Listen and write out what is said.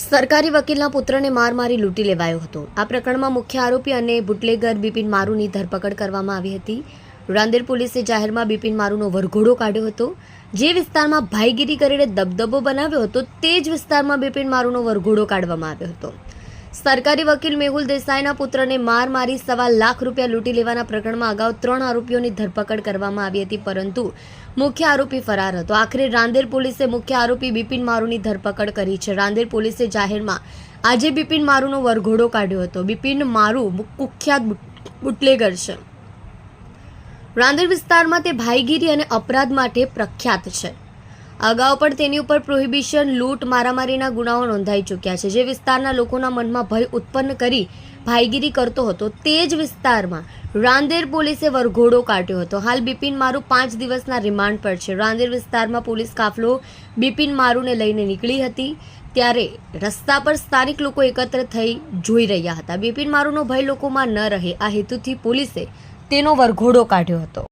સરકારી વકીલના પુત્રને માર મારી લૂંટી લેવાયો હતો. આ પ્રકરણમાં મુખ્ય આરોપી અને બુટલેગર બિપિન મારુની ધરપકડ કરવામાં આવી હતી. રાંદેર પોલીસે જાહેરમાં બિપિન મારુનો વરઘોડો કાઢ્યો હતો. જે વિસ્તારમાં ભાઈગીરી કરીને દબદબો બનાવ્યો હતો, તે જ વિસ્તારમાં બિપિન મારુનો વરઘોડો કાઢવામાં આવ્યો હતો. સરકારી વકીલ મેહુલ દેસાઈના પુત્રને માર મારી સવા લાખ રૂપિયા લૂંટી લેવાના પ્રકરણમાં અગાઉ ત્રણ આરોપીઓની ધરપકડ કરવામાં આવી હતી, પરંતુ મુખ્ય આરોપી ફરાર હતો. આખરે રાંદેર પોલીસે મુખ્ય આરોપી બિપિન મારુની ધરપકડ કરી છે. રાંદેર પોલીસે જાહેરમાં આજે બિપિન મારુનો વરઘોડો કાઢ્યો હતો. બિપિન મારુ કુખ્યાત બુટ- બુટલેગર છે. રાંદેર વિસ્તારમાં તે ભાઈગીરી અને અપરાધ માટે પ્રખ્યાત છે. અગાઉ પણ તેની ઉપર પ્રોહિબિશન, લૂંટ, મારામારીના ગુનાઓ નોંધાઈ ચૂક્યા છે. જે વિસ્તારના લોકોના મનમાં ભય ઉત્પન્ન કરી ભાઈગીરી કરતો હતો, તે જ વિસ્તારમાં રાંદેર પોલીસે વરઘોડો કાઢ્યો હતો. હાલ બિપિન મારુ પાંચ દિવસના રિમાન્ડ પર છે. રાંદેર વિસ્તારમાં પોલીસ કાફલો બિપિન મારુને લઈને નીકળી હતી, ત્યારે રસ્તા પર સ્થાનિક લોકો એકત્ર થઈ જોઈ રહ્યા હતા. બિપિન મારુનો ભય લોકોમાં ન રહે. આ હેતુથી પોલીસે તેનો વરઘોડો કાઢ્યો હતો.